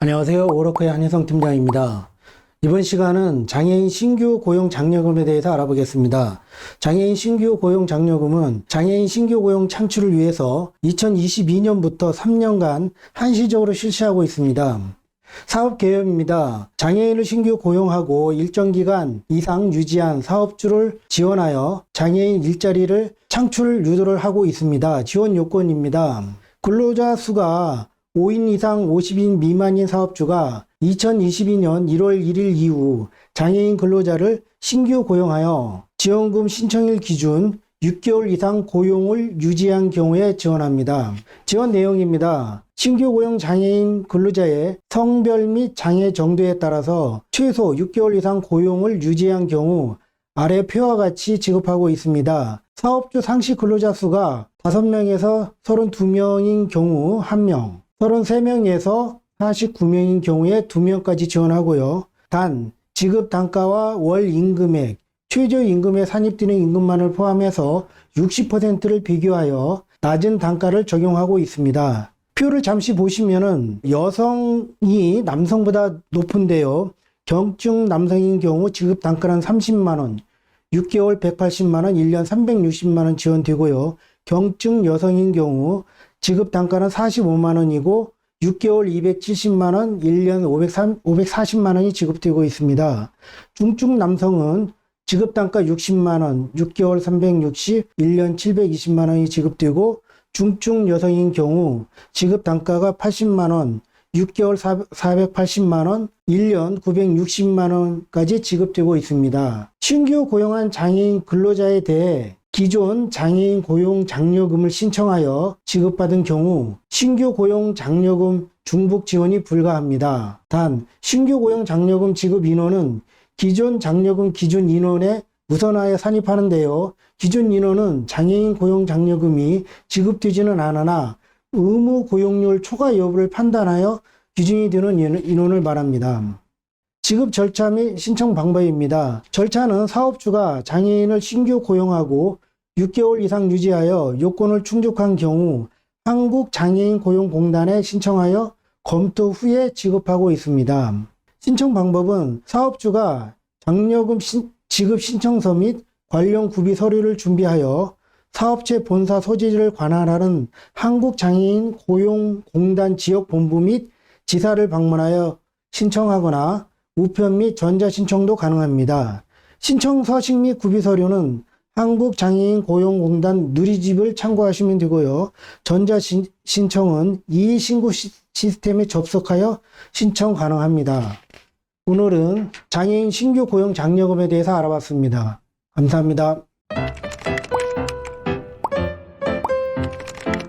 안녕하세요. 오로크의 한혜성 팀장입니다. 이번 시간은 장애인 신규 고용 장려금에 대해서 알아보겠습니다. 장애인 신규 고용 장려금은 장애인 신규 고용 창출을 위해서 2022년부터 3년간 한시적으로 실시하고 있습니다. 사업 개념입니다. 장애인을 신규 고용하고 일정 기간 이상 유지한 사업주를 지원하여 장애인 일자리를 창출 유도를 하고 있습니다. 지원 요건입니다. 근로자 수가 5인 이상 50인 미만인 사업주가 2022년 1월 1일 이후 장애인 근로자를 신규 고용하여 지원금 신청일 기준 6개월 이상 고용을 유지한 경우에 지원합니다. 지원 내용입니다. 신규 고용 장애인 근로자의 성별 및 장애 정도에 따라서 최소 6개월 이상 고용을 유지한 경우 아래 표와 같이 지급하고 있습니다. 사업주 상시 근로자 수가 5명에서 32명인 경우 1명, 33명에서 49명인 경우에 2명까지 지원하고요. 단, 지급 단가와 월 임금액, 최저 임금에 산입되는 임금만을 포함해서 60%를 비교하여 낮은 단가를 적용하고 있습니다. 표를 잠시 보시면은 여성이 남성보다 높은데요. 경증 남성인 경우 지급 단가는 30만원, 6개월 180만원, 1년 360만원 지원되고요. 경증 여성인 경우 지급 단가는 45만 원이고 6개월 270만 원, 1년 540만 원이 지급되고 있습니다. 중증 남성은 지급 단가 60만 원, 6개월 360, 1년 720만 원이 지급되고 중증 여성인 경우 지급 단가가 80만 원, 6개월 480만 원, 1년 960만 원까지 지급되고 있습니다. 신규 고용한 장애인 근로자에 대해 기존 장애인 고용 장려금을 신청하여 지급받은 경우 신규 고용 장려금 중복 지원이 불가합니다. 단 신규 고용 장려금 지급 인원은 기존 장려금 기준 인원에 우선하여 산입하는데요. 기준 인원은 장애인 고용 장려금이 지급되지는 않으나 의무 고용률 초과 여부를 판단하여 기준이 되는 인원을 말합니다. 지급 절차 및 신청 방법입니다. 절차는 사업주가 장애인을 신규 고용하고 6개월 이상 유지하여 요건을 충족한 경우 한국장애인고용공단에 신청하여 검토 후에 지급하고 있습니다. 신청 방법은 사업주가 장려금 신- 지급 신청서 및 관련 구비 서류를 준비하여 사업체 본사 소재지를 관할하는 한국장애인 고용공단 지역본부 및 지사를 방문하여 신청하거나 우편 및 전자 신청도 가능합니다. 신청 서식 및 구비 서류는 한국장애인 고용공단 누리집을 참고하시면 되고요. 전자 신- 신청은 이 신고 시- 시스템에 접속하여 신청 가능합니다. 오늘은 장애인 신규 고용 장려금에 대해서 알아봤습니다. 감사합니다.